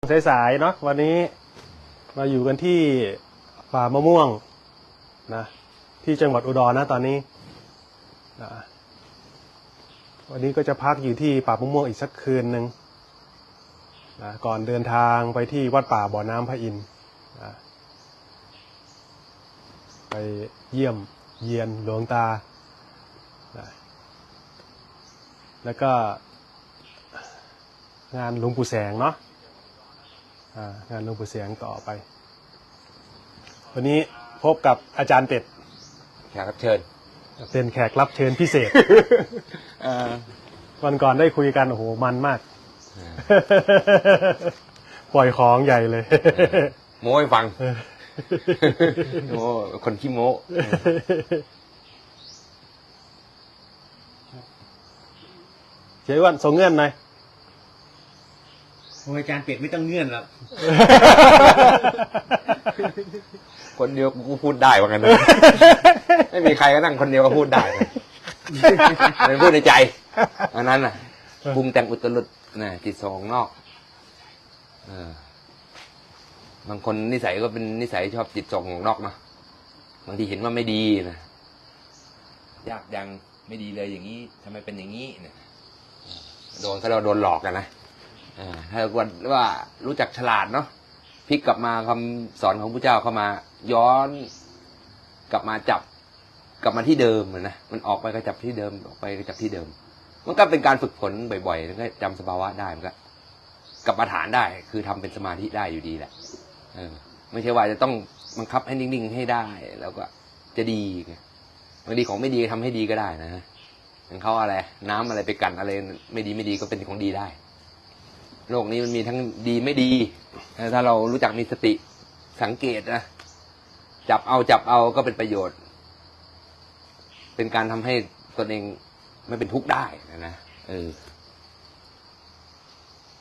สายๆเนาะวันนี้มาอยู่กันที่ป่ามะม่วงนะที่จังหวัดอุดรนะตอนนี้นะวันนี้ก็จะพักอยู่ที่ป่ามะม่วงอีกสักคืนหนึ่งนะก่อนเดินทางไปที่วัดป่าบ่อน้ำพระอินทร์นะไปเยี่ยมเยียนหลวงตานะแล้วก็งานหลวงปู่แสงเนาะ งานหลวงปู่แสงต่อไป วันนี้พบกับอาจารย์เป็ดแขกรับเชิญ เป็นแขกรับเชิญพิเศษวันก่อนได้คุยกันโอ้โหมันมาก ปล่อยของใหญ่เลย โม้ให้ฟังโม้คนขี้โม้เจ๊อ้วันส่งเงื่อนหน่อย โอ้ยอาจารย์เป็ดไม่ต้องเงื่อนหรอกคนเดียวกูพูดได้ว่างั้นนะไม่มีใครก็นั่งคนเดียวก็พูดได้นะมันพูดในใจอันนั้นน่ะภูมิแต่งอุตรุดนะจิตสองนอกเออบางคนนิสัยก็เป็นนิสัยชอบจิตส่งนอกเนาะบางทีเห็นว่าไม่ดีนะยากยังไม่ดีเลยอย่างนี้ทำไมเป็นอย่างนี้เนี่ยโดนเขาเราโดนหลอกกันนะอ่า ถ้าว่าว่ารู้จักฉลาดเนาะพลิกกลับมาคำสอนของพระเจ้าเข้ามา ย้อนกลับมาจับกลับมาที่เดิมนะมันออกไปก็จับที่เดิมออกไปก็จับที่เดิม มันก็เป็นการฝึกฝนบ่อยๆแล้วก็จำสภาวะได้มันก็กลับมาฐานได้ คือทำเป็นสมาธิได้อยู่ดีแหละเออ ไม่ใช่ว่าจะต้องบังคับให้นิ่งๆให้ได้ แล้วก็จะดีบางทีของไม่ดีทำให้ดีก็ได้นะอย่างเขาอะไร น้ำอะไรไปกันอะไร ไม่ดีไม่ดีก็เป็นของดีได้ โลกนี้มันมีทั้งดีไม่ดี ถ้าเรารู้จักมีสติสังเกตนะจับเอาจับเอาก็เป็นประโยชน์ เป็นการทำให้ตนเองไม่เป็นทุกข์ได้นะนะเออ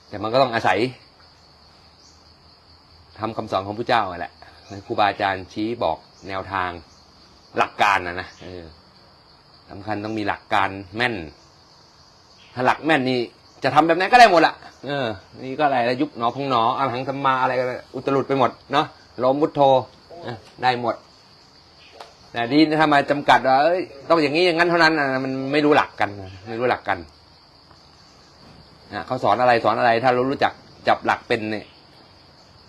แต่มันก็ต้องอาศัยทำคำสอนของพระเจ้าแหละครูบาอาจารย์ชี้บอกแนวทางหลักการนะนะเออสำคัญต้องมีหลักการแม่น ถ้าหลักแม่นนี่ จะทำแบบไหนก็ได้หมดละเออ นี่ก็อะไรยุบหนอพองหนออาหังสัมมาอะไรก็อุตรุดไปหมดเนาะลมมุทโธได้หมด แต่ที่ถ้ามาจำกัดว่าเอ้ยต้องอย่างนี้อย่างนั้นเท่านั้นนะมันไม่รู้หลักกันไม่รู้หลักกันนะเขาสอนอะไรสอนอะไร ถ้าเรารู้จักจับหลักเป็นเนี่ย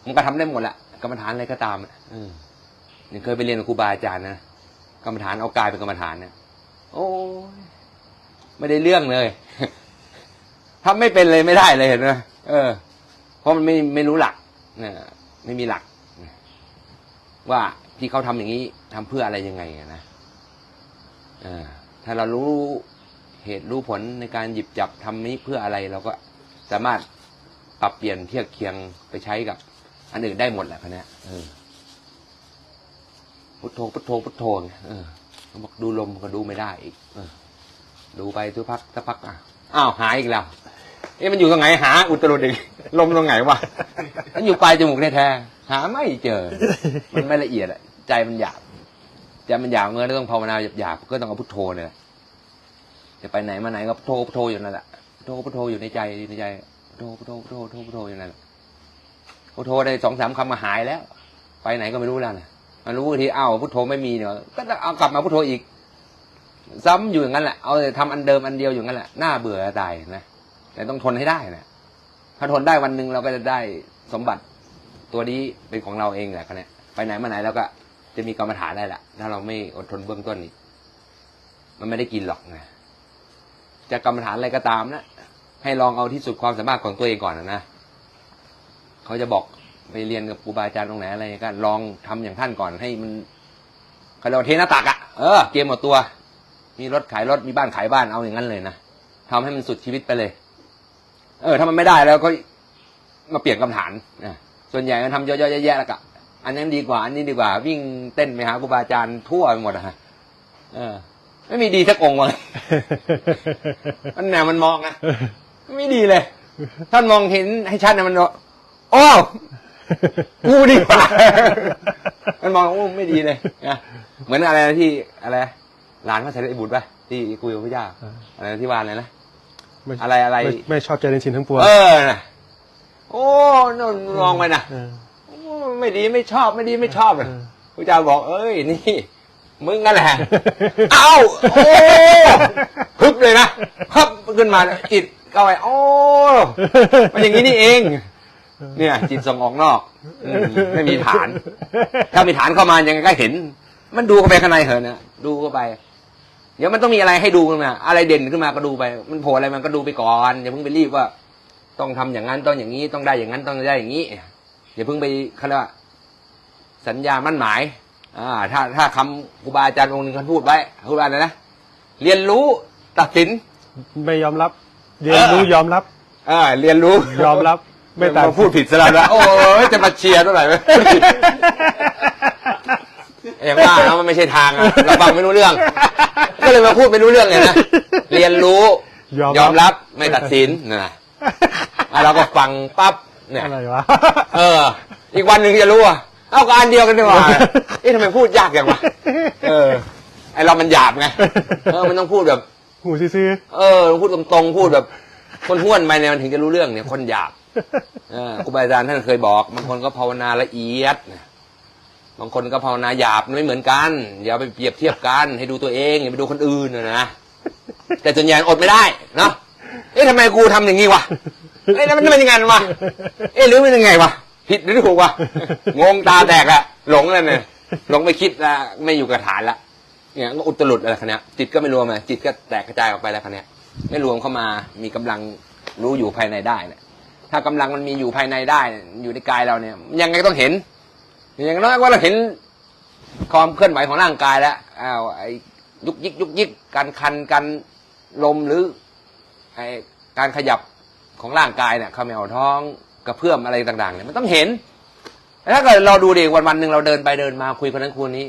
มันก็ทำได้หมดแหละกรรมฐานอะไรก็ตามอะเออยังเคยไปเรียนกับครูบาอาจารย์นะกรรมฐานเอากายเป็นกรรมฐานเนี่ยโอ้ไม่ได้เรื่องเลย ทำไม่เป็นเลยไม่ได้เลยเห็นไหมเออ เพราะมันไม่ไม่รู้หลักนี่ยไม่มีหลัก ว่าที่เขาทำอย่างนี้ทำเพื่ออะไรยังไงนะเออ ถ้าเรารู้เหตุรู้ผลในการหยิบจับทำนี้เพื่ออะไรเราก็สามารถปรับเปลี่ยนเทียบเคียงไปใช้กับ อันอื่นได้หมดแหละคะเนี่ยพุทโธพุทโธพุทโธไงเออเขาบอกดูลมก็ดูไม่ได้อีกออดูไปทุกพักสักพักอะอ้าวหายอีกแล้ว เอ๊ะมันอยู่ตรงไหนหา อุตรุดอีกลมตรงไหนวะมันอยู่ปลายจมูกแท้ๆหาไม่เจอ มันไม่ละเอียดอะใจมันหยาบใจมันหยาบเงินต้องภาวนาหยาบๆก็ต้องเอาพุทโธเนี่ยจะไปไหนมาไหนก็พุทโธพุทโธอยู่นั่นแหละพุทโธพุทโธอยู่ในใจในใจพุทโธพุทโธพุทโธพุทโธพุทโธอยู่นั่นแหละพุทโธได้สองสามคำมาหายแล้ว ไปไหนก็ไม่รู้แล้วนะมันรู้ทีอ้าวพุทโธไม่มีเนี่ยก็เอากลับมาพุทโธอีก ซ้ำอยู่อย่างนั้นแหละเอาแต่ทำอันเดิมอันเดียวอย่างนั้นแหละน่าเบื่อตายนะ แต่ต้องทนให้ได้นะถ้าทนได้วันหนึ่งเราก็จะได้สมบัติตัวนี้เป็นของเราเองแหละคะเนี่ยไปไหนมาไหนเราก็จะมีกรรมฐานได้แหละถ้าเราไม่อดทนเบื้องต้นนี้มันไม่ได้กินหรอกนะจะกรรมฐานอะไรก็ตามนะให้ลองเอาที่สุดความสามารถของตัวเองก่อนนะเขาจะบอกไปเรียนกับครูบาอาจารย์ตรงไหนอะไรก็ลองทำอย่างท่านก่อนให้มันเขาเรียกว่าเทนาตักอะ่ะเออเกมหมดตัว มีรถขายรถมีบ้านขายบ้านเอาอย่างนั้นเลยนะทำให้มันสุดชีวิตไปเลย เออถ้ามันไม่ได้แล้วก็มาเปลี่ยนกรรมฐานนะส่วนใหญ่มันทำเยอะๆแยะๆแล้วก็อันนั้นดีกว่าอันนี้ดีกว่า วิ่งเต้นไปหาครูบาอาจารย์ทั่วไปหมดอะฮะเออ ไม่มีดีสักองค์เลยมันแนวมันมองอะไม่ดีเลย ท่านมองเห็นให้ชัดนะมันบอกโอ้าวกูดีกว่ามันมองโอ้ไม่ดีเลยนะเหมือนอะไรนะที่อะไรหลานพระสารีบุตรป่ะที่คุยกับพระเจ้าอะไรนะที่วานอะไรนะไม่ อะไรอะไรม่ไม่ชอบใจในสิ่งทั้งปวงเออนะโอ้นนลองไปนะเออโอ้ไม่ดีไม่ชอบไม่ดีไม่ชอบเลยเออพระเจ้าบอก เอ้ยนี่มึงนั่นแหละ เอ้าโอ้ฮึบเลยนะฮึบขึ้นมาจิตเข้าไปโอ้มันอย่างนี้นี่เอง เนี่ย จิตส่งออกนอกอืมไม่มีฐาน ถ้ามีฐานเข้ามายังไงก็เห็น มันดูเข้าไปข้างในเหรอะนะดูเข้าไป เดี๋ยวมันต้องมีอะไรให้ดูขึ้นมาอะไรเด่นขึ้นมาก็ดูไป มันโผล่อะไรมันก็ดูไปก่อนอย่าเพิ่งไปรีบว่า ต้องทำอย่างนั้นต้องอย่างนี้ต้องได้อย่างนั้นต้องได้อย่างนี้อย่าเพิ่งไปเขาเรียกว่าสัญญามั่นหมายอ่าถ้าถ้าคำครูบาอาจารย์องค์หนึ่งท่านพูดไว้พูดว่าอะไรนะเรียนรู้ตัดสินไม่ยอมรับ เรียนรู้ยอมรับอ่าเรียนรู้ยอมรับ ไม่ต่างมาพูดผิดซะแล้วนะโอ้ยจะมาเชียร์เท่าไหร่ไหม อย่างว่านะมันไม่ใช่ทางอะเราฟังไม่รู้เรื่อง ก็เลยมาพูดไม่รู้เรื่องเลยนะเรียนรู้ยอมรับยอมรับไม่ตัดสินนะอะเราก็ฟังปั๊บเนี่ยอะไรวะเออ อีกวันหนึ่งจะรู้อะเอาก็อันเดียวกันดีกว่าเอ๊ะทำไมพูดยากอย่างวะเออ ไอเรามันหยาบไงเออมันต้องพูดแบบหูซื่อเออพูดตรงๆพูดแบบ คนห้วนไปเนี่ยมันถึงจะรู้เรื่องเนี่ย คนหยาบเออครูบาอาจารย์ท่านเคยบอกบางคนก็ภาวนาละเอียดนะ บางคนก็ภาวนาหยาบไม่เหมือนกันอย่าไปเปรียบเทียบกัน ให้ดูตัวเองอย่าไปดูคนอื่นนะนะแต่ส่วนใหญ่อดไม่ได้เนาะเอ๊ะทำไมกูทำอย่างนี้วะเอ๊ะแล้วมันเป็นยังไงวะเอ๊ะหรือมันยังไงวะผิดหรือถูกวะงงตาแตกอะหลงเลยเนี่ยหลงไปคิดละไม่อยู่กับฐานละเนี่ยก็อุตรุดอะไรคันนี้ยจิตก็ไม่รวมอะจิตก็แตกกระจายออกไปแล้วคันนี้ยไม่รวมเข้ามามีกำลังรู้อยู่ภายในได้เนี่ยถ้ากำลังมันมีอยู่ภายในได้ อยู่ในกายเราเนี่ยยังไงก็ต้องเห็น อย่างน้อยว่าเราเห็นความเคลื่อนไหวของร่างกายแล้วอ้าวไอ้ยุกยิกยุกยิกการคันการลมหรือไอ้การขยับของร่างกายเนี่ยเขมวท้องกระเพื่อมอะไรต่างๆเนี่ยมันต้องเห็นถ้าเกิดเราดูดิวันวันๆหนึ่งเราเดินไปเดินมาคุยคนนั้นคุยคนนี้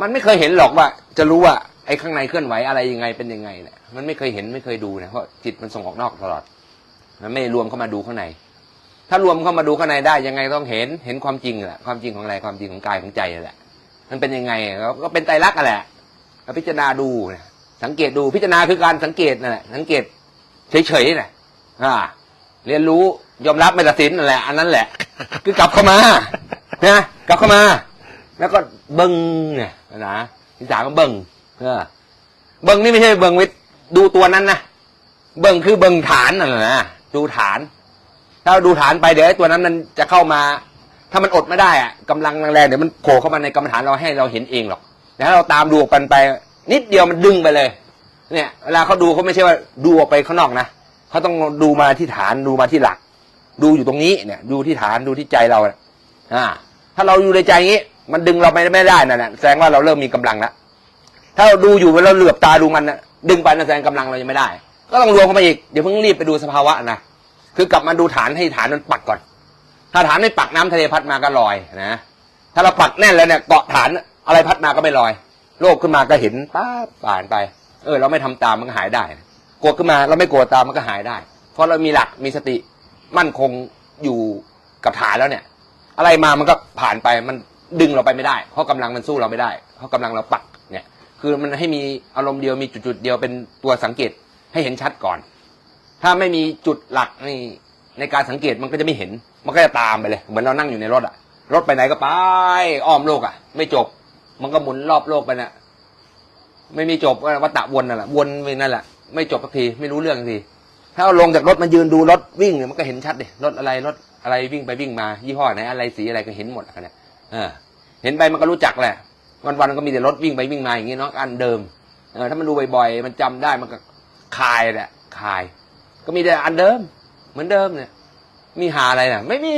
มันไม่เคยเห็นหรอกว่า จะรู้ว่าไอ้ข้างในเคลื่อนไหวอะไรยังไงเป็นยังไงเนี่ยมันไม่เคยเห็นไม่เคยดูนี่ยเพราะจิตมันส่งออกนอกตลอด มันไม่รวมเข้ามาดูข้างใน ถ้ารวมเข้ามาดูข้างในได้ยังไงต้องเห็นเห็นความจริงแหละความจริงของอะไรความจริงของกายของใจนั่แหละ มันเป็นยังไงก็เป็นไตรลักษณ์แหละพิจารณาดูสังเกตดูพิจารณาคือการสังเกตนั่นแหละสังเกตเฉยๆน่ะอ่า เรียนรู้ยอมรับไม่ตัดสินนั่นแหละอันนั้นแหละ คือกลับเข้ามานะกลับเข้ามา แล้วก็เบิ้งเนี่ยนะที่สามก็เบิ้งเออเบิ้งนี่ไม่ใช่เบิ้งวิทย์ดูตัวนั้นนะเบิ้งคือเบิ้งฐานนั่นแหละดูฐาน ถ้าเราดูฐานไปเดี๋ยวไอ้ตัวนั้นมันจะเข้ามา ถ้ามันอดไม่ได้อะกำลังแรงๆเดี๋ยวมันโผล่เข้ามาในกรรมฐานเราให้เราเห็นเองหรอกแต่ถ้าเราตามดูกันไปนิดเดียวมันดึงไปเลย เนี่ยเวลาเขาดูเขาไม่ใช่ว่าดูออกไปข้างนอกนะเขาต้องดูมาที่ฐานดูมาที่หลัก ดูอยู่ตรงนี้เนี่ยดูที่ฐานดูที่ใจเราอ่าถ้าเราอยู่ในใจอย่างนี้ มันดึงเราไปไม่ได้นั่นแหละแสดงว่าเราเริ่มมีกำลังแล้วถ้าเราดูอยู่เราเหลือบตาดูมันนะดึงไปนั่นแสดงกำลังเรายังไม่ได้ ก็ต้องรวมเข้ามาอีกเดี๋ยวเพิ่งรีบไปดูสภาวะนะ คือกลับมาดูฐานให้ฐานมันปักก่อน ถ้าฐานไม่ปักน้ำทะเลพัดมาก็ลอยนะถ้าเราปักแน่นแล้วเนี่ยเกาะฐานอะไรพัดมาก็ไม่ลอย โลกขึ้นมาก็เห็นป้าผ่านไป เออ เราไม่ทำตามมันก็หายได้โกรธขึ้นมาเราไม่โกรธตามมันก็หายได้ เพราะเรามีหลักมีสติมั่นคงอยู่กับฐานแล้วเนี่ย อะไรมามันก็ผ่านไปมันดึงเราไปไม่ได้ เพราะกำลังมันสู้เราไม่ได้ เพราะกำลังเราปักเนี่ย คือมันให้มีอารมณ์เดียวมีจุดๆเดียวเป็นตัวสังเกตให้เห็นชัดก่อน ถ้าไม่มีจุดหลักนี่ในการสังเกตมันก็จะไม่เห็น มันก็จะตามไปเลย เหมือนเรานั่งอยู่ในรถอะรถไปไหนก็ไปอ้อมโลกอะไม่จบ มันก็หมุนรอบโลกไปน่ะไม่มีจบวัฏฏะวนนั่นแหละวนไปนั่นแหละไม่จบสักทีไม่รู้เรื่องสักทีถ้าเราลงจากรถมายืนดูรถวิ่งเนี่ยมันก็เห็นชัดเลยรถอะไรรถอะไรวิ่งไปวิ่งมา ยี่ห้อไหนอะไรสีอะไรก็เห็นหมดอะเนี่ยเห็นไปมันก็รู้จักแหละ วันๆก็มีแต่รถวิ่งไปวิ่งมาอย่างงี้เนาะอันเดิมเออถ้ามันดูบ่อยๆมันจำได้มันก็คลายแหละคลาย ก็มีแต่อันเดิม เหมือนเดิมเนี่ย มีหาอะไรน่ะ ไม่มี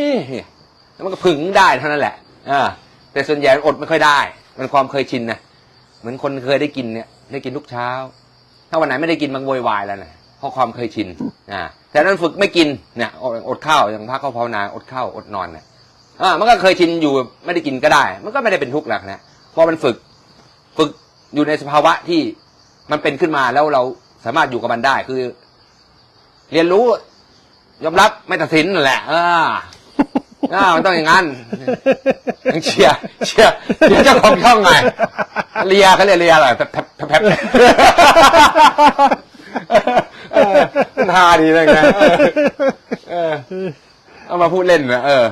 แล้วมันก็ผึ่งได้เท่านั้นแหละอ่าแต่ส่วนใหญ่อดไม่ค่อยได้ มันความเคยชินนะเหมือนคนเคยได้กินเนี่ย ได้กินทุกเช้า ถ้าวันไหนไม่ได้กินมันโวยวายแล้วนะเพราะความเคยชินอ่าแต่นั้นฝึกไม่กินเนี่ยอดข้าวอย่างพระเขาภาวนาอดข้าวอดนอนเนี่ยอ่ามันก็เคยชินอยู่ไม่ได้กินก็ได้ มันก็ไม่ได้เป็นทุกข์หรอกนะเพราะมันฝึกฝึกอยู่ในสภาวะที่มันเป็นขึ้นมาแล้วเราสามารถอยู่กับมันได้ คือ เรียนรู้ ยอมรับไม่ตัดสินนั่นแหละอ่าอ่ามันต้องอย่างนั้นเชียร์เชียร์เชียร์เจ้าของช่องไงเลียเขาเรียกเลียอะไรแผลบแผลบแผลบเออมันฮาดีเลยไงเออเออเอามาพูดเล่นนะเออ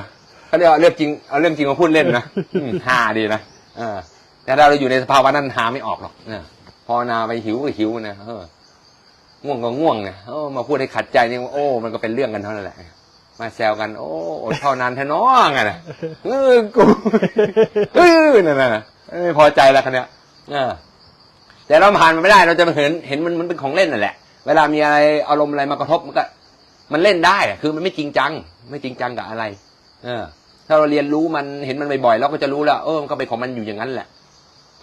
เขาเรียกว่าเรื่องจริงเอาเรื่องจริงมาพูดเล่นนะอืมฮาดีนะเออแต่ถ้าเราอยู่ในสภาวะนั้นหาไม่ออกหรอกเนี่ยพอนาไปหิวก็หิวนะเออ ง่วงก็ง่วงเนี่ยเออมาพูดให้ขัดใจนี่โอ้ มันก็เป็นเรื่องกันเท่านั้นแหละ มาแซวกัน โอ้อดเท่านานแท้น้องไงนะเออกูเออนั่นน่ะไม่พอใจแล้วคันเนี้ยเออแต่เราผ่านมันไม่ได้เราจะเห็นเห็นมันมันเป็นของเล่นนั่นแหละ เวลามีอะไรอารมณ์อะไรมากระทบมันก็ มันเล่นได้คือมันไม่จริงจัง ไม่จริงจังกับอะไร เออ ถ้าเราเรียนรู้มันเห็นมันบ่อยๆเราก็จะรู้แล้วเออมันก็เป็นของมันอยู่อย่างนั้นแหละ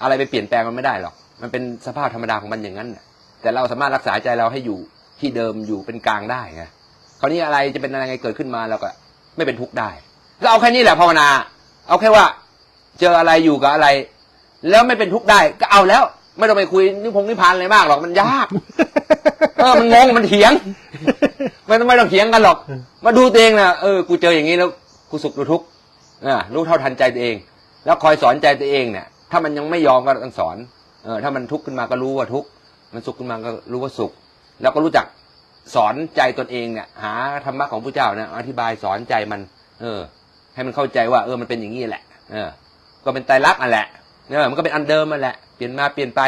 อะไรไปเปลี่ยนแปลงมันไม่ได้หรอก มันเป็นสภาพธรรมดาของมันอย่างนั้นน่ะ แต่เราสามารถรักษาใจเราให้อยู่ที่เดิมอยู่เป็นกลางได้ไงคราวนี้อะไรจะเป็นอะไรไงเกิดขึ้นมาเราก็ไม่เป็นทุกข์ได้ก็เอาแค่นี้แหละภาวนา เอาแค่ว่า เจออะไรอยู่กับอะไร แล้วไม่เป็นทุกข์ได้ ก็เอาแล้ว ไม่ต้องไปคุยนิพงนิพานอะไรมากหรอกมันยากเออมันงงมันเถียง ไม่ต้องไม่ต้องเถียงกันหรอก มาดูตัวเองนะเออกูเจออย่างนี้แล้วกูสุขหรือทุกข์อ่ารู้เท่าทันใจตัวเอง แล้วคอยสอนใจตัวเองเนี่ย ถ้ามันยังไม่ยอมก็ต้องสอน เออถ้ามันทุกข์ขึ้นมาก็รู้ว่าทุกข์ มันสุขขึ้นมาก็รู้ว่าสุข แล้วก็รู้จักสอนใจตนเองเนี่ย หาธรรมะของพระเจ้าเนี่ยอธิบายสอนใจมัน เออ ให้มันเข้าใจว่า เออมันเป็นอย่างนี้แหละ เออ ก็เป็นไตรลักษณ์อะแหละเออมันก็เป็นอันเดิมมาแหละเปลี่ยนมาเปลี่ยนไป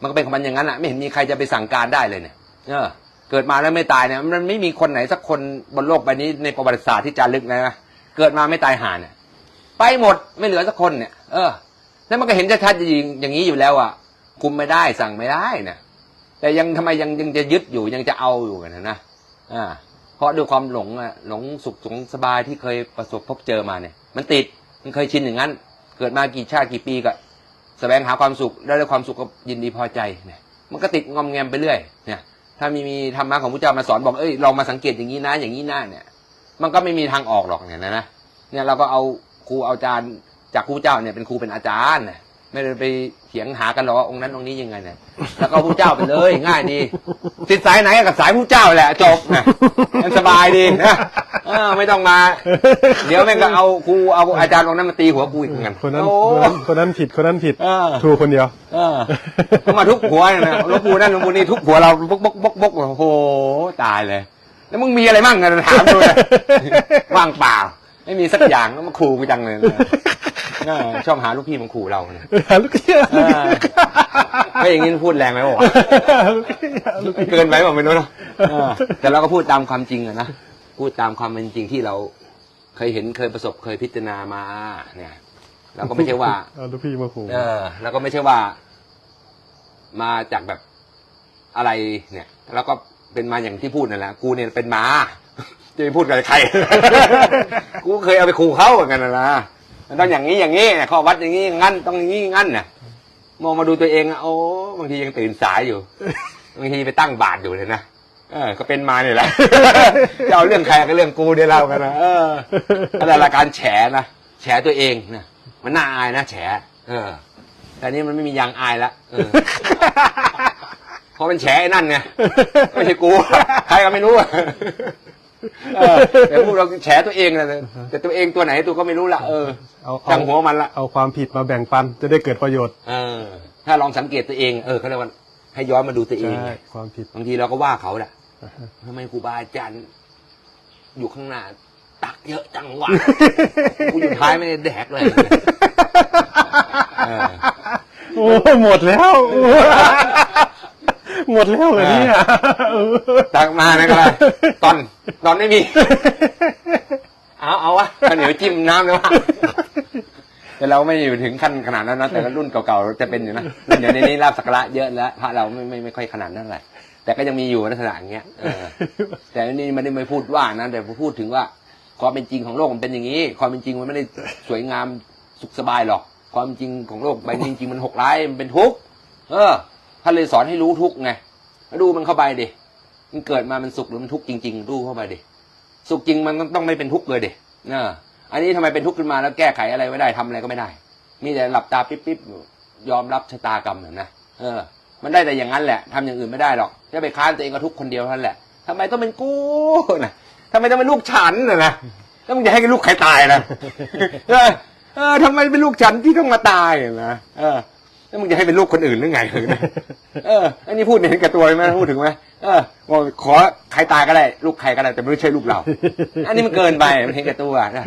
มันก็เป็นของมันอย่างนั้นอะไม่เห็นมีใครจะไปสั่งการได้เลยเนี่ยเออ เกิดมาแล้วไม่ตายเนี่ย มันไม่มีคนไหนสักคนบนโลกใบนี้ในประวัติศาสตร์ที่จารึกนะเกิดมาไม่ตายหาเนี่ยไปหมดไม่เหลือสักคนเนี่ย เออ แล้วมันก็เห็นชัดๆอย่างนี้อยู่แล้วอะคุมไม่ได้สั่งไม่ได้เนี่ย แต่ยังทำไมยังยังจะยึดอยู่ยังจะเอาอยู่กันนะนะอ่าเพราะด้วยความหลงอะหลงสุขสงสบายที่เคยประสบพบเจอมาเนี่ย มันติดมันเคยชินอย่างนั้น เกิดมากี่ชาติกี่ปีก็แสวงหาความสุขได้ด้วยความสุขก็ยินดีพอใจเนี่ย มันก็ติดงอมแงมไปเรื่อยเนี่ย ถ้ามีมีธรรมะของพระเจ้ามาสอนบอกเอ้ยลองมาสังเกตอย่างนี้นะอย่างนี้นะเนี่ย มันก็ไม่มีทางออกหรอกเนี่ยนะเนี่ยเราก็เอาครูเอาอาจารย์จากครูเจ้าเนี่ยเป็นครูเป็นอาจารย์นะ ไม่ได้ไปเถียงหากันหรอกว่าองค์นั้นองค์นี้ยังไงเนี่ยแล้วก็เอาครูเจ้าไปเลย ง่ายดีติดสายไหนกับสายครูเจ้าแหละจบนะมันสบายดีนะเออไม่ต้องมา เดี๋ยวแม่งก็เอาครูเอาอาจารย์องค์นั้นมาตีหัวกูอีกเหมือนกันคนนั้นโอ้คนนั้นคนนั้นผิดคนนั้นผิดเออถูกคนเดียวเออเขามาทุบหัวเนี่ยนะหลวงปู่นั่นหลวงปู่นี่ทุบหัวเราบกบกบกบกโอ้โหตายเลย แล้วมึงมีอะไรมั่งกันถามดูเลยว่างเปล่า ไม่มีสักอย่างแล้วมาขู่กูจังเลยนะเออชอบหาลูกพี่มาขู่เราเนี่ยลูกเกี้ยเออไม่อย่างนี้พูดแรงไหมวะลูกเกี้ยเกินไปเปล่าไม่รู้เนอะเออแต่เราก็พูดตามความจริงอะนะพูดตามความเป็นจริงที่เรา เคยเห็นเคยประสบเคยพิจารณามา เนี่ยเราก็ไม่ใช่ว่าเอาลูกพี่มาขู่เออแล้วก็ไม่ใช่ว่า มาจากแบบอะไรเนี่ย แล้วก็เป็นมาอย่างที่พูดนั่นแหละกูเนี่ยเป็นหมา จะไปพูดกับใคร กูเคยเอาไปขู่เขาเหมือนกันนะนะมันต้องอย่างนี้อย่างนี้เนี่ยข้อวัดอย่างนี้งั้นต้องอย่างนี้งั้นน่ะมองมาดูตัวเองอะโอ้บางทียังตื่นสายอยู่บางทีไปตั้งบาตรอยู่เลยนะเออ ก็เป็นมาเนี่ยแหละจะเอาเรื่องใครก็เรื่องกูเดี๋ยวเล่ากันนะเอออะไรละการแฉนะแฉตัวเองนะมันน่าอายนะแฉเออ แต่นี้มันไม่มียางอายละเออเพราะมันแฉไอ้นั่นไงไม่ใช่กู ใครก็ไม่รู้ แต่พวกเราแฉตัวเองนะแต่ตัวเองตัวไหนตัวก็ไม่รู้ละเออเอาเอาจังหัวมันละเอาความผิดมาแบ่งปันจะได้เกิดประโยชน์เออถ้าลองสังเกตตัวเองเออเขาเรียกว่าให้ย้อนมาดูตัวเองใช่ความผิดบางทีเราก็ว่าเขาแหละทำไมครูบาอาจารย์อยู่ข้างหน้า ตักเยอะจังวะกูอยู่ท้ายไม่ได้แดกเลยเออโอ้หมดแล้ว หมดแล้วเหรอเนี่ยตักมานะก็ได้ตอนตอนไม่มี เอาเอาวะข้าวเหนียวจิ้มน้ำเลยวะแต่เราไม่อยู่ถึงขั้นขนาดนั้นนะแต่ก็รุ่นเก่าๆจะเป็นอยู่นะรุ่นเดี๋ยวนี้ลาบสักการะเยอะแล้วพระเราไม่ไม่ไม่ค่อยขนาดนั้นแหละแต่ก็ยังมีอยู่ลักษณะอย่างเงี้ยเออแต่อันนี่ไม่ได้ไม่พูดว่านะแต่พูดถึงว่าความเป็นจริงของโลกมันเป็นอย่างนี้ ความเป็นจริงมันไม่ได้สวยงามสุขสบายหรอก ความจริงของโลกใบนี้จริงๆมันหกร้ายมันเป็นทุกข์เออ ท่านเลยสอนให้รู้ทุกไงดูมันเข้าไปดิมันเกิดมามันสุขหรือมันทุกข์จริงๆดูเข้าไปดิสุขจริงมันต้องไม่เป็นทุกข์เลยดิเอออันนี้ทำไมเป็นทุกข์ขึ้นมาแล้วแก้ไขอะไรไม่ได้ทำอะไรก็ไม่ได้ มีแต่หลับตาปิ๊บปิ๊บยอมรับชะตากรรมเห็นนะเออ มันได้แต่อย่างนั้นแหละทำอย่างอื่นไม่ได้หรอกจะไปค้านตัวเองก็ทุกคนเดียวเท่านั้นแหละทำไมต้องเป็นกูนะทำไมต้องเป็นลูกฉันนะนะแล้วมึงจะให้ลูกใครตายนะเออเออทำไมเป็นลูกฉันที่ต้องมาตายนะเออ แล้วมึงจะให้เป็นลูกคนอื่นหรือไงเออ อันนี้พูดเห็นกับตัวไหมพูดถึงไหมเออบอกขอใครตายก็ได้ ลูกใครก็ได้แต่ไม่ใช่ลูกเรา อันนี้มันเกินไปมันเห็นแก่ตัวนะ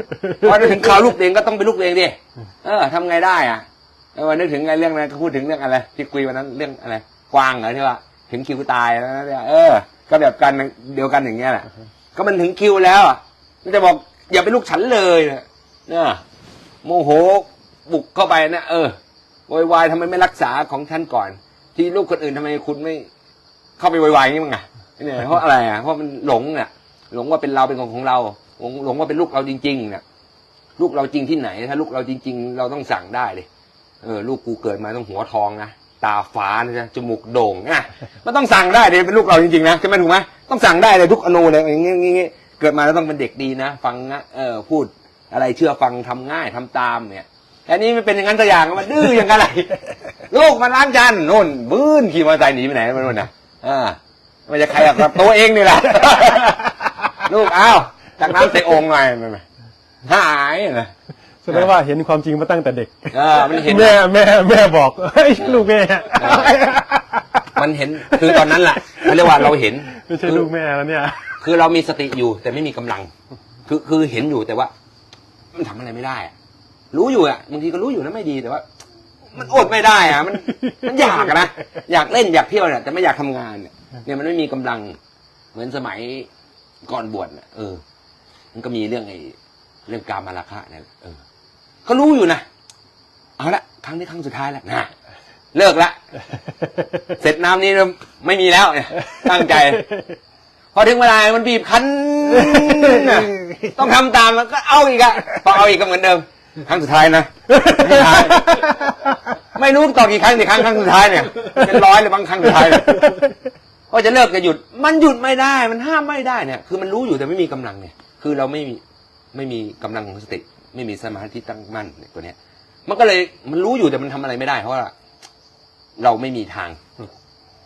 พอนึกถึงข่าวลูกตัวเองก็ต้องเป็นลูกตัวเองดิเออทำไงได้อะเออนึกถึงไงเรื่องนั้นก็พูดถึงเรื่องอะไรที่คุยวันนั้นเรื่องอะไรกวางเหรอที่ว่าถึงคิวตายแล้วนะเนี่ยเออ ก็แบบกันเดียวกันอย่างเงี้ยแหละก็มันถึงคิวแล้วอะมันจะบอกอย่าเป็นลูกฉันเลยนะเนี่ยโมโหบุกเข้าไปนะเออ โวยวายทำไมไม่รักษาของท่านก่อน ที่ลูกคนอื่นทำไมคุณไม่เข้าไปโวยวายอย่างนี้มั้งอะเนี่ยเพราะอะไรอะเพราะมันหลงเนี่ยหลงว่าเป็นเราเป็นของของเราหลงหลงว่าเป็นลูกเราจริงๆเนี่ยลูกเราจริงที่ไหน ถ้าลูกเราจริง ๆ เราต้องสั่งได้เลยเออลูกกูเกิดมาต้องหัวทองนะตาฟ้านะจมูกโด่งนะมันต้องสั่งได้เลยเป็นลูกเราจริงๆนะใช่ไหมถูกไหมต้องสั่งได้เลยทุกอนูเลยอย่างงี้ยเกิดมาแล้วต้องเป็นเด็กดีนะ ฟังนะเออพูดอะไรเชื่อฟังทำง่ายทำตามเนี่ย แต่นี่มันเป็นอย่างนั้นตัวอย่างมันดื้ออย่างไรลูกมันล้างจานโน่นบื้นขี่มอเตอร์ไซค์หนีไปไหนมันนู่นนะอ่ามันจะใครอะครับตัวเองนี่แหละลูกอ้าวจากน้ำใส่โองค์หน่อยมันมาหายนะแสดงว่าเห็นความจริงมาตั้งแต่เด็กเออมันเห็นแม่แม่แม่บอกเฮ้ยลูกแม่มันเห็นคือตอนนั้นแหละเขาเรียกว่าเราเห็นไม่ใช่ลูกแม่แล้วเนี่ย คือเรามีสติอยู่แต่ไม่มีกำลัง คือคือเห็นอยู่แต่ว่า มันทำอะไรไม่ได้อะ รู้อยู่อะบางทีก็รู้อยู่นะไม่ดีแต่ว่า มันอดไม่ได้อะมัน มันอยากอะนะอยากเล่นอยากเที่ยวเนี่ยแต่ไม่อยากทำงานเนี่ยเนี่ยมันไม่มีกำลัง เหมือนสมัยก่อนบวชน่ะเออ มันก็มีเรื่องไอ้เรื่องการมาราคะเนี่ยเออ ก็รู้อยู่นะเอาละครั้งนี้ครั้งสุดท้ายแล้วนะเลิกละเสร็จน้ำนี้ไม่มีแล้วเนี่ยตั้งใจ พอถึงเวลามันบีบคั้นน่ะต้องทำตามมันก็เอาอีกอะพอเอาอีกก็เหมือนเดิม ครั้งสุดท้ายนะครั้งสุดท้ายไม่รู้ต่อกี่ครั้งกี่ครั้งครั้งสุดท้ายเนี่ยเป็นร้อยเลยบางครั้งสุดท้ายเนี่ยพอจะเลิกจะหยุด มันหยุดไม่ได้ มันห้ามไม่ได้เนี่ย คือมันรู้อยู่แต่ไม่มีกำลังเนี่ย คือเราไม่มีไม่มีกำลังของสติ ไม่มีสมาธิตั้งมั่นเนี่ยตัวเนี้ย มันก็เลยมันรู้อยู่แต่มันทำอะไรไม่ได้ เพราะว่าเราไม่มีทาง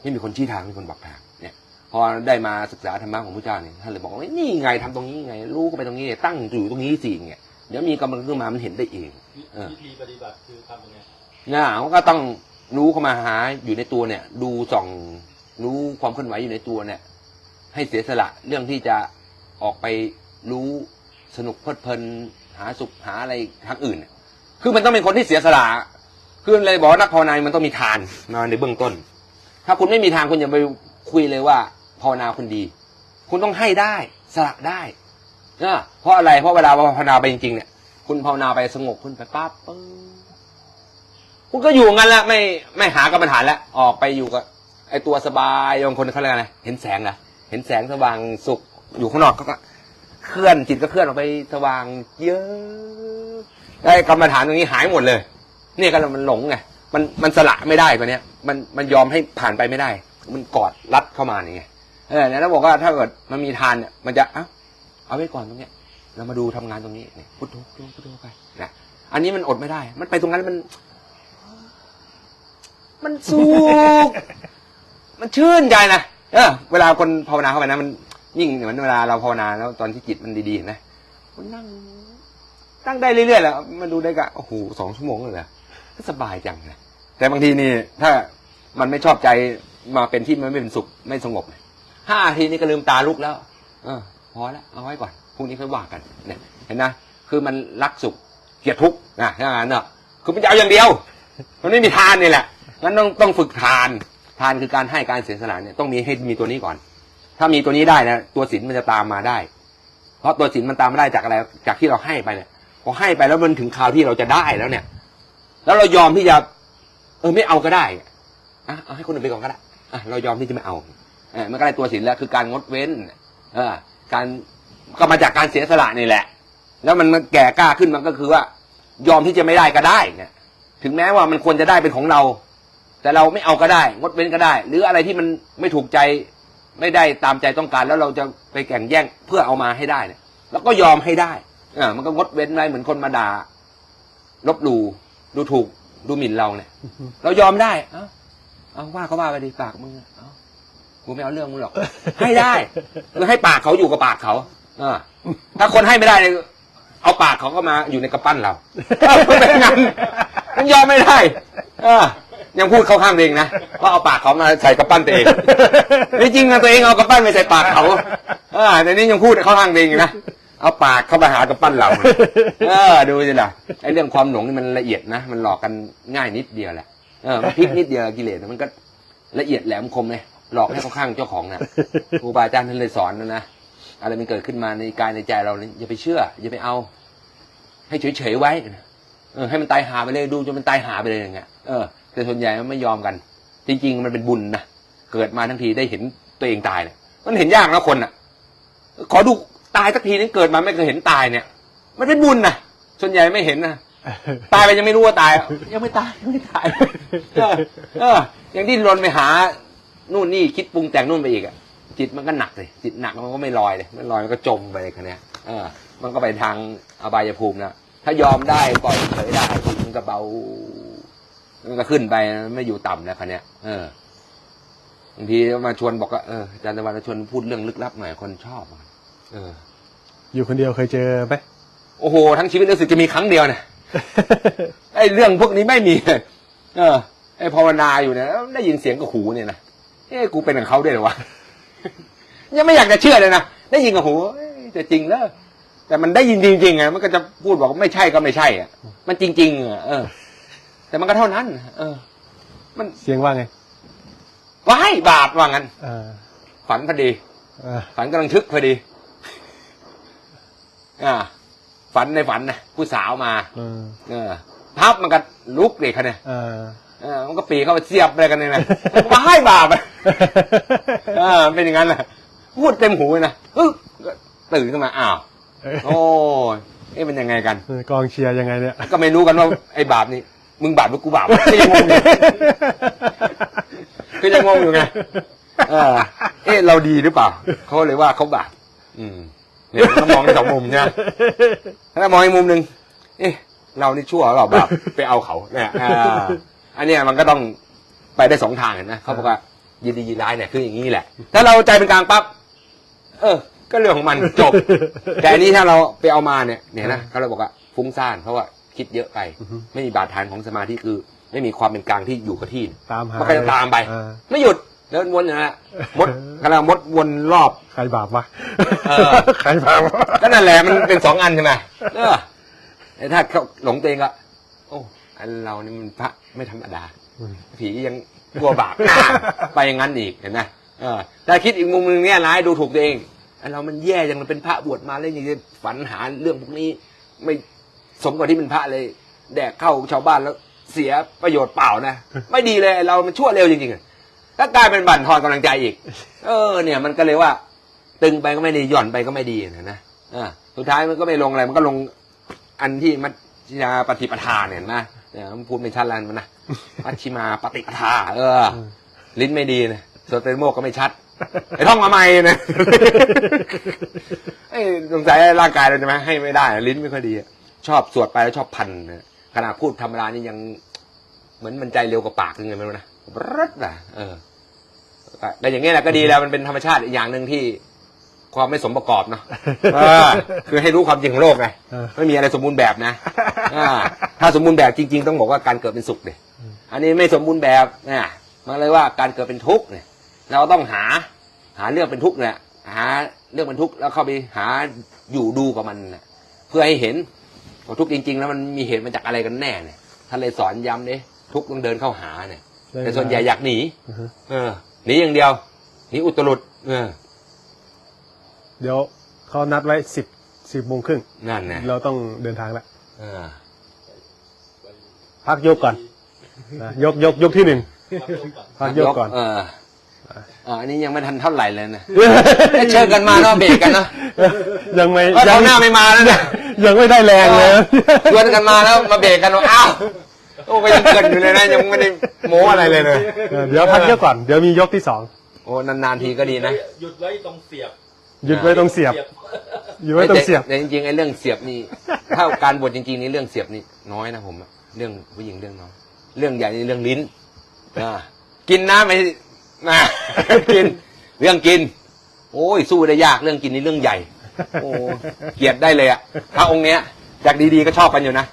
ไม่มีคนชี้ทางไม่มีคนบอกทางเนี่ยพอได้มาศึกษาธรรมะของพระเจ้าเนี่ยท่านเลยบอกว่านี่ไงทำตรงนี้ไง รู้ก็ไปตรงนี้ตั้งอยู่ตรงนี้สิเนี่ย เดี๋ยวมีกำลังขึ้นมามันเห็นได้เองเออวิธีปฏิบัติคือทำยังไงเนี่ยเขาก็ต้องรู้เข้ามาหาอยู่ในตัวเนี่ย ดูส่องรู้ความเคลื่อนไหวอยู่ในตัวเนี่ย ให้เสียสละเรื่องที่จะออกไปรู้สนุกเพลิดเพลินหาสุขหาอะไรทางอื่นน่ะคือมันต้องเป็นคนที่เสียสละคือเลยบอกว่านักภาวนามันต้องมีทานมาในเบื้องต้น ถ้าคุณไม่มีทางคุณอย่าไปคุยเลยว่าภาวนาคุณดี คุณต้องให้ได้สละได้ นะเพราะอะไรเพราะเวลาภาวนาไปจริงๆเนี่ย คุณภาวนาไปสงบคุณไปปั๊บปึ้งคุณก็อยู่งั้นแหละไม่ไม่หากรรมฐานแล้วออกไปอยู่กับไอตัวสบายบางคนเขาเรียกอะไรเห็นแสงเหรอเห็นแสงสว่างสุขอยู่ข้างนอกก็เคลื่อนจิตก็เคลื่อนออกไปสว่างเยอะได้กรรมฐานตรงนี้หายหมดเลย เนี่ยก็มันหลงไงมันมันสละไม่ได้ตัวเนี้ย มันมันยอมให้ผ่านไปไม่ได้ มันกอดรัดเข้ามาอย่างเงี้ยเออเนี่ยแล้วบอกว่าถ้าเกิดมันมีทานเนี่ยมันจะอ้า เอาไว้ก่อนตรงเนี้ย เรามาดูทำงานตรงนี้เนี่ยพุทโธพุทโธพุทโธไปนะอันนี้มันอดไม่ได้ มันไปตรงนั้นมัน มันสุขมันชื่นใจนะเออเวลาคนภาวนาเข้าไปนะ มันยิ่งเหมือนเวลาเราภาวนาแล้วตอนที่จิตมันดีๆนะมันนั่งนั่งได้เรื่อยๆแล้วมันดูได้กะโอ้โหสองชั่วโมงเลยเหรอก็สบายจังนะแต่บางทีนี่ ถ้ามันไม่ชอบใจมาเป็นที่มันไม่เป็นสุขไม่สงบห้านาทีนี่ก็ลืมตาลุกแล้ว เออ พอแล้วเอาไว้ก่อนพรุ่งนี้ค่อยว่ากันเนี่ยเห็นนะคือมันรักสุขเกลียดทุกข์นะถ้างั้นเนอะคือมันจะเอาอย่างเดียว มันไม่มีทานนี่แหละงั้นต้องต้องฝึกทาน ทานคือการให้การเสียสละเนี่ยต้องมีให้มีตัวนี้ก่อน ถ้ามีตัวนี้ได้นะตัวศีลมันจะตามมาได้ เพราะตัวศีลมันตามมาได้จากอะไรจากที่เราให้ไปเนี่ยพอให้ไปแล้วมันถึงคราวที่เราจะได้แล้วเนี่ย แล้วเรายอมที่จะ เออไม่เอาก็ได้อะเอาให้คนอื่นไปก่อนก็ได้อะเรายอมที่จะไม่เอาเออมันก็ได้ตัวศีลแล้วคือการงดเว้น เออ การก็มาจากการเสียสละนี่แหละ แล้วมันแก่กล้าขึ้นมันก็คือว่า ยอมที่จะไม่ได้ก็ได้เนี่ยถึงแม้ว่ามันควรจะได้เป็นของเรา แต่เราไม่เอาก็ได้ งดเว้นก็ได้ หรืออะไรที่มันไม่ถูกใจไม่ได้ตามใจต้องการ แล้วเราจะไปแข่งแย่งเพื่อเอามาให้ได้เนี่ยแล้วก็ยอมให้ได้อ่ามันก็งดเว้นได้เหมือนคนมาด่าลบหลู่ดูถูกดูหมิ่นเราเนี่ย เรายอมได้ เอ้าเอาว่าเขาว่าไปดีปากมึงอะเอ้า กูไม่เอาเรื่องมึงหรอก ให้ได้คือให้ปากเขาอยู่กับปากเขาอ่าถ้าคนให้ไม่ได้ เอาปากเขาก็มาอยู่ในกระปั้นเราเป็นงั้นมันยอมไม่ได้อ่ายังพูดเข้าข้างเองนะว่าเอาปากเขามาใส่กระปั้นตัวเองไม่จริงนะตัวเองเอากระปั้นไปใส่ปากเขาเออแต่นี่ยังพูดเข้าข้างเองอยู่นะเอาปากเข้าไปหากระปั้นเราเออดูสิล่ะไอ้เรื่องความหลงนี่มันละเอียดนะมันหลอกกันง่ายนิดเดียวแหละเออมันพลิกนิดเดียวกิเลสมันก็ละเอียดแหลมคมเลย หลอกให้เข้าข้างเจ้าของนะครูบาอาจารย์ท่านเลยสอนนะนะอะไรมันเกิดขึ้นมาในกายในใจเราเนี่ยอย่าไปเชื่อ อย่าไปเอา ให้เฉยๆไว้เออให้มันตายหาไปเลยดูจนมันตายหาไปเลยอย่างเงี้ยเออแต่ส่วนใหญ่มันไม่ยอมกัน จริง ๆ มันเป็นบุญนะเกิดมาทั้งทีได้เห็นตัวเองตายเนี่ยมันเห็นยากนะคนอะ ขอดูตายสักทีนึงเกิดมาไม่เคยเห็นตายเนี่ย มันเป็นบุญนะส่วนใหญ่ไม่เห็นนะตายไปยังไม่รู้ว่าตาย ยังไม่ตายยังไม่ตายเออเอออย่างที่รนไปหา นู่นนี่คิดปรุงแต่งนู่นไปอีกอะจิตมันก็หนักเลยจิตหนักมันก็ไม่ลอยเลยไม่ลอยมันก็จมไปเลยคันนี้ยเออ มันก็ไปทางอบายภูมินะถ้ายอมได้ปล่อยเฉยได้จิตมันก็เบามันก็ขึ้นไปไม่อยู่ต่ำแล้วคันนี้ยเออบางทีมาชวนบอกว่าเอออาจารย์ตะวันชวนพูดเรื่องลึกลับหน่อยคนชอบอะเออ อยู่คนเดียวเคยเจอไหมโอ้โหทั้งชีวิตรู้สึกจะมีครั้งเดียวเนี่ยไอ้เรื่องพวกนี้ไม่มีเลยเออไอ้ภาวนาอยู่เนี่ยแล้วได้ยินเสียงกับหูเนี่ยนะ เอ้กูเป็นของเขาด้วยเหรอวะยังไม่อยากจะเชื่อเลยนะได้ยินกับหูเอ้ยจะจริงแล้วแต่มันได้ยินจริงๆไงมันก็จะพูดบอกว่าไม่ใช่ก็ไม่ใช่อะ มันจริง ๆอะเออ แต่มันก็เท่านั้น เออ มันเสียงว่าไงว้ายบาปว่างั้นอ่าฝันพอดีอ่าฝันกำลังทึกพอดีอ่าฝันในฝันนะผู้สาวมาอืมเออพับมันก็ลุกเลยคันเนี่ยอ่า เออมันก็ปีเข้าไปเสียบอะไรกันเนี่ยนะว้ายบาปอะเออมันเป็นอย่างนั้นแหละพูดเต็มหูเลยนะปึ๊บก็ตื่นขึ้นมาอ้าวโอ้ยเอ๊ะมันยังไงกันเออกองเชียร์ยังไงเนี่ยก็ไม่รู้กันว่าไอ้บาปนี่มึงบาปหรือกูบาปก็ยังงงอยู่ก็ยังงงอยู่ไงเออเอ๊ะเราดีหรือเปล่าเขาเลยว่าเขาบาปอืมเนี่ยต้องมองในสองมุมใช่ไหมถ้ามองอีกมุมหนึ่งเอ๊ะเรานี่ชั่วหรือเปล่าบาปไปเอาเขาเนี่ยอ่า อันเนี้ยมันก็ต้องไปได้สองทางเห็นไหมเขาบอกว่ายินดียินร้ายเนี่ยคืออย่างนี้แหละ ถ้าเราใจเป็นกลางปั๊บเออ ก็เรื่องของมันจบ แต่อันนี้ถ้าเราไปเอามาเนี่ยเนี่ยนะเขาเลยบอกว่าฟุ้งซ่านเพราะว่าคิดเยอะไปอือฮึไม่มีบาดฐานของสมาธิคือ ไม่มีความเป็นกลางที่อยู่กับที่ตามหามันก็จะตามไปอ่าไม่หยุดเดินวนอย่างนั้นแหละมดกำลังมดวนรอบใครบาปวะเออใครบาปวะก็นั่นแหละมันเป็นสองอันใช่ไหมเออแต่ถ้าเขาหลงตัวเองก็โอ้อัน เรานี่มันพระไม่ธรรมดาอืมผียังกลัวบาปอ่าไปอย่างนั้นอีกเห็นไหมเออถ้าคิดอีกมุมหนึงเนี่ยร้ายดูถูกตัวเองอันเรามันแย่จังมันเป็นพระบวชมาแล้วยังจะฝันหาเรื่องพวกนี้ ไม่สมกับที่เป็นพระเลย แดกเข้าชาวบ้านแล้วเสียประโยชน์เปล่านะไม่ดีเลยเรามันชั่วเร็วจริงๆอะถ้ากลายเป็นบั่นทอนกำลังใจอีก เออ เนี่ยมันก็เลยว่า ตึงไปก็ไม่ดีหย่อนไปก็ไม่ดีนะนะอ่าสุดท้ายมันก็ไม่ลงอะไรมันก็ลงอันที่มัชฌิมาปฏิปทาเนี่ยเห็นไหม เนี่ยมันพูดไม่ชัดแล้วมันนะมัชฌิมาปฏิปทาเออ ลิ้นไม่ดีนะโซเตโมกก็ไม่ชัดไอ้ท่องมาใหม่นะไอ้สงสัยร่างกายเราจะไหมให้ไม่ได้ ลิ้นไม่ค่อยดีอะชอบสวดไปแล้วชอบพันนะขณะพูดธรรมดานี่ยัง เหมือนมันใจเร็วกว่าปากยังไงไม่รู้นะรัดนะเออแต่อย่างเงี้ยแหละก็ดีแล้วมันเป็นธรรมชาติอีกอย่างหนึ่งที่ความไม่สมประกอบเนาะเออคือให้รู้ความจริงของโลกไงเออไม่มีอะไรสมบูรณ์แบบนะอ่า ถ้าสมบูรณ์แบบจริง ๆ ต้องบอกว่าการเกิดเป็นสุขเนี่ยอันนี้ไม่สมบูรณ์แบบเนี่ยมันเลยว่าการเกิดเป็นทุกข์เนี่ยเราต้องหาหาเรื่องเป็นทุกข์เนี่ยหาเรื่องเป็นทุกข์แล้วเข้าไปหาอยู่ดูกับมันน่ะเพื่อให้เห็นว่าทุกข์จริง ๆ แล้วมันมีเหตุมาจากอะไรกันแน่เนี่ยท่านเลยสอนย้ำเนี่ยทุกข์ต้องเดินเข้าหาเนี่ยแต่ส่วนใหญ่อยากหนีอือฮึเออหนีอย่างเดียวหนีอุตรุดเออ เดี๋ยวเขานัดไว้สิบสิบโมงครึ่งนั่นนะเราต้องเดินทางแล้วเออ พักยกก่อนนะยกยกยกที่หนึ่งพักยกก่อน เอออ่าอันนี้ยังไม่ทันเท่าไหร่เลยนะได้เชิญกันมาเนาะเบรกกันเนาะยังไม่เออเอาหน้าไม่มาแล้วนะยังไม่ได้แรงเลยชวนกันมาแล้วมาเบรกกันว่าอ้าวโอ้ก็ยังเกินอยู่เลยนะยังไม่ได้โม้อะไรเลยเลยเออเดี๋ยวพักยกก่อนเดี๋ยวมียกที่สองโอ้นานๆทีก็ดีนะ หยุดไว้ตรงเสียบหยุดไว้ตรงเสียบหยุดไว้ตรงเสียบแต่จริงๆไอ้เรื่องเสียบนี่ ถ้าการบวชจริงๆนี่เรื่องเสียบนี่น้อยนะผมอะ เรื่องผู้หญิงเรื่องน้อยเรื่องใหญ่นี่เรื่องลิ้นอ่ากินน้ำไม่นะกินเรื่องกิน โอ้ยสู้ได้ยากเรื่องกินนี่เรื่องใหญ่ โอ้เกลียดได้เลยอะพระองค์เนี้ยจากดีๆก็ชอบกันอยู่นะ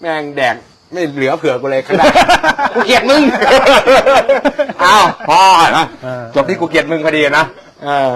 แม่งแดกไม่เหลือเผื่อกูเลยขนาดกูเกลียดมึงอ้าวพอนะอ่าจบที่กูเกลียดมึงพอดีนะเออ